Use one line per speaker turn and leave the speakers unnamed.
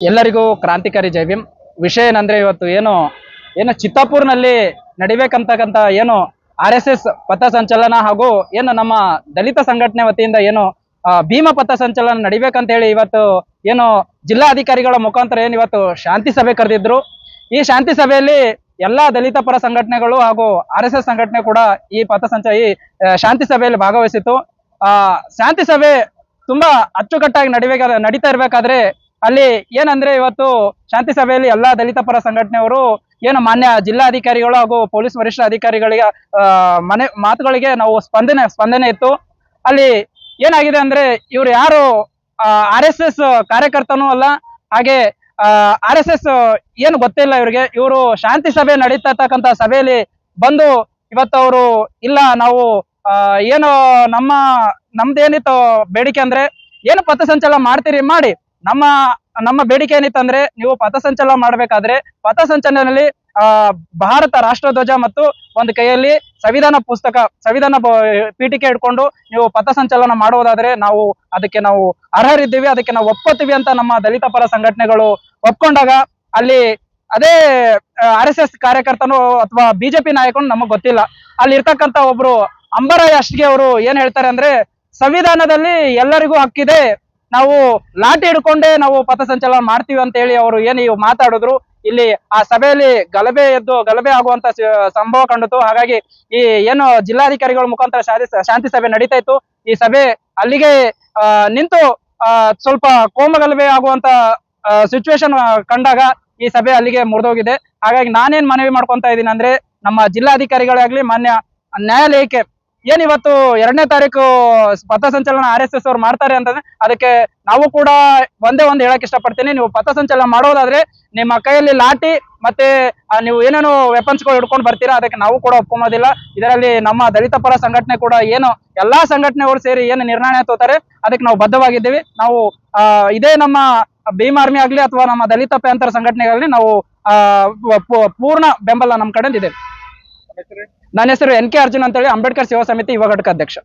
ಎಲ್ಲರಿಗೂ ಕ್ರಾಂತಿಕಾರಿ ಜೈ ಭೀಮ್. ವಿಷಯ ಏನಂದ್ರೆ ಇವತ್ತು ಏನು ಏನು ಚಿತ್ತಾಪುರ್ನಲ್ಲಿ ನಡಿಬೇಕಂತಕ್ಕಂತ ಏನು ಆರ್ ಎಸ್ ಎಸ್ ಪಥಸಂಚಲನ ಹಾಗೂ ಏನು ನಮ್ಮ ದಲಿತ ಸಂಘಟನೆ ವತಿಯಿಂದ ಏನು ಭೀಮ ಪಥ ಸಂಚಲನ ನಡಿಬೇಕಂತ ಹೇಳಿ ಇವತ್ತು ಏನು ಜಿಲ್ಲಾಧಿಕಾರಿಗಳ ಮುಖಾಂತರ ಏನು ಇವತ್ತು ಶಾಂತಿ ಸಭೆ ಕರೆದಿದ್ರು. ಈ ಶಾಂತಿ ಸಭೆಯಲ್ಲಿ ಎಲ್ಲಾ ದಲಿತ ಪರ ಸಂಘಟನೆಗಳು ಹಾಗೂ ಆರ್ ಎಸ್ ಎಸ್ ಸಂಘಟನೆ ಕೂಡ ಈ ಪಥಸಂಚ ಈ ಶಾಂತಿ ಸಭೆಯಲ್ಲಿ ಭಾಗವಹಿಸಿತು ಆ, ಶಾಂತಿ ಸಭೆ ತುಂಬಾ ಅಚ್ಚುಕಟ್ಟಾಗಿ ನಡಿಬೇಕಾದ ನಡೀತಾ ಇರ್ಬೇಕಾದ್ರೆ ಅಲ್ಲಿ ಏನಂದ್ರೆ ಇವತ್ತು ಶಾಂತಿ ಸಭೆಯಲ್ಲಿ ಎಲ್ಲಾ ದಲಿತ ಪರ ಸಂಘಟನೆಯವರು ಏನು ಮಾನ್ಯ ಜಿಲ್ಲಾಧಿಕಾರಿಗಳು ಹಾಗೂ ಪೊಲೀಸ್ ವರಿಷ್ಠ ಅಧಿಕಾರಿಗಳಿಗೆ ಮನೆ, ಮಾತುಗಳಿಗೆ ನಾವು ಸ್ಪಂದನೆ ಸ್ಪಂದನೆ ಇತ್ತು. ಅಲ್ಲಿ ಏನಾಗಿದೆ ಅಂದ್ರೆ ಇವ್ರು ಯಾರು ಆರ್ ಎಸ್ ಎಸ್ ಕಾರ್ಯಕರ್ತನೂ ಅಲ್ಲ, ಹಾಗೆ ಆರ್ ಎಸ್ ಎಸ್ ಏನು ಗೊತ್ತಿಲ್ಲ ಇವ್ರಿಗೆ. ಇವರು ಶಾಂತಿ ಸಭೆ ನಡೀತಾ ಸಭೆಯಲ್ಲಿ ಬಂದು ಇವತ್ತು ಅವರು ಇಲ್ಲ, ನಾವು ಏನು ನಮ್ಮ, ನಮ್ದೇನಿತ್ತು ಬೇಡಿಕೆ ಅಂದ್ರೆ ಏನು ಪಥಸಂಚಲನ ಮಾಡ್ತೀರಿ, ಮಾಡಿ. ನಮ್ಮ ನಮ್ಮ ಬೇಡಿಕೆ ಏನಿತ್ತಂದ್ರೆ ನೀವು ಪಥಸಂಚಲನ ಮಾಡಬೇಕಾದ್ರೆ ಪಥಸಂಚಲನದಲ್ಲಿ, ಆ, ಭಾರತ ರಾಷ್ಟ್ರಧ್ವಜ ಮತ್ತು ಒಂದು ಕೈಯಲ್ಲಿ ಸಂವಿಧಾನ ಪುಸ್ತಕ, ಸಂವಿಧಾನ ಪೀಠಿಕೆ ಇಟ್ಕೊಂಡು ನೀವು ಪಥಸಂಚಲನ ಮಾಡುವುದಾದ್ರೆ ನಾವು ಅದಕ್ಕೆ ನಾವು ಅರ್ಹರಿದ್ದೀವಿ, ಅದಕ್ಕೆ ನಾವು ಒಪ್ಕೋತೀವಿ ಅಂತ ನಮ್ಮ ದಲಿತ ಪರ ಸಂಘಟನೆಗಳು ಒಪ್ಕೊಂಡಾಗ ಅಲ್ಲಿ ಅದೇ ಆರ್ ಎಸ್ ಎಸ್ ಕಾರ್ಯಕರ್ತನು ಅಥವಾ ಬಿಜೆಪಿ ನಾಯಕನು ನಮಗ್ ಗೊತ್ತಿಲ್ಲ. ಅಲ್ಲಿ ಇರ್ತಕ್ಕಂತ ಒಬ್ರು ಅಂಬರಾಯ್ ಅಷ್ಟಿಗೆ ಅವರು ಏನ್ ಹೇಳ್ತಾರೆ ಅಂದ್ರೆ, ಸಂವಿಧಾನದಲ್ಲಿ ಎಲ್ಲರಿಗೂ ಹಕ್ಕಿದೆ ನಾವು ಲಾಟಿ ಹಿಡ್ಕೊಂಡೇ ನಾವು ಪಥಸಂಚಲನ ಮಾಡ್ತೀವಿ ಅಂತ ಹೇಳಿ ಅವರು ಏನು ಇವು ಮಾತಾಡಿದ್ರು. ಇಲ್ಲಿ ಆ ಸಭೆಯಲ್ಲಿ ಗಲಭೆ ಎದ್ದು ಗಲಭೆ ಆಗುವಂತ ಸಂಭವ ಕಂಡಿತು. ಹಾಗಾಗಿ ಈ ಏನು ಜಿಲ್ಲಾಧಿಕಾರಿಗಳ ಮುಖಾಂತರ ಶಾಂತಿ ಸಭೆ ನಡೀತಾ ಇತ್ತು ಈ ಸಭೆ ಅಲ್ಲಿಗೆ ನಿಂತು ಸ್ವಲ್ಪ ಕೋಮಗಲಭೆ ಆಗುವಂತ ಸಿಚುವೇಶನ್ ಕಂಡಾಗ ಈ ಸಭೆ ಅಲ್ಲಿಗೆ ಮುರಿದೋಗಿದೆ. ಹಾಗಾಗಿ ನಾನೇನ್ ಮನವಿ ಮಾಡ್ಕೊಂತ ಇದ್ದೀನಿ ಅಂದ್ರೆ ನಮ್ಮ ಜಿಲ್ಲಾಧಿಕಾರಿಗಳಾಗ್ಲಿ ಮಾನ್ಯ ನ್ಯಾಯಾಲಯಕ್ಕೆ ಏನ್ ಇವತ್ತು ಎರಡನೇ ತಾರೀಕು ಪಥಸಂಚಲನ ಆರ್ ಎಸ್ ಎಸ್ ಅವ್ರು ಮಾಡ್ತಾರೆ ಅಂತಂದ್ರೆ ಅದಕ್ಕೆ ನಾವು ಕೂಡ ಒಂದೇ ಒಂದು ಹೇಳಕ್ ಇಷ್ಟಪಡ್ತೀನಿ. ನೀವು ಪಥಸಂಚಲನ ಮಾಡೋದಾದ್ರೆ ನಿಮ್ಮ ಕೈಯಲ್ಲಿ ಲಾಠಿ ಮತ್ತೆ ನೀವು ಏನೇನೋ ವೆಪನ್ಸ್ಗಳು ಹಿಡ್ಕೊಂಡು ಬರ್ತೀರಾ, ಅದಕ್ಕೆ ನಾವು ಕೂಡ ಒಪ್ಕೊಂಬೋದಿಲ್ಲ ಇದರಲ್ಲಿ ನಮ್ಮ ದಲಿತ ಪರ ಸಂಘಟನೆ ಕೂಡ ಏನು, ಎಲ್ಲಾ ಸಂಘಟನೆಗಳು ಸೇರಿ ಏನು ನಿರ್ಣಯ ತೋತಾರೆ, ಅದಕ್ಕೆ ನಾವು ಬದ್ಧವಾಗಿದ್ದೀವಿ. ನಾವು ಇದೇ ನಮ್ಮ ಭೀಮ್ ಆರ್ಮಿ ಆಗ್ಲಿ ಅಥವಾ ನಮ್ಮ ದಲಿತ ಪ್ಯಾಂತರ ಸಂಘಟನೆಗಳಲ್ಲಿ ನಾವು ಪೂರ್ಣ ಬೆಂಬಲ ನಮ್ಮ ಕಡೆಯಿಂದ ಇದೆ ನನ್ನ ಹೆಸರು ಎನ್ ಕೆ ಅರ್ಜುನ್ ಅಂತೇಳಿ ಅಂಬೇಡ್ಕರ್ ಸೇವಾ ಸಮಿತಿ ಯುವ ಘಟಕ ಅಧ್ಯಕ್ಷ.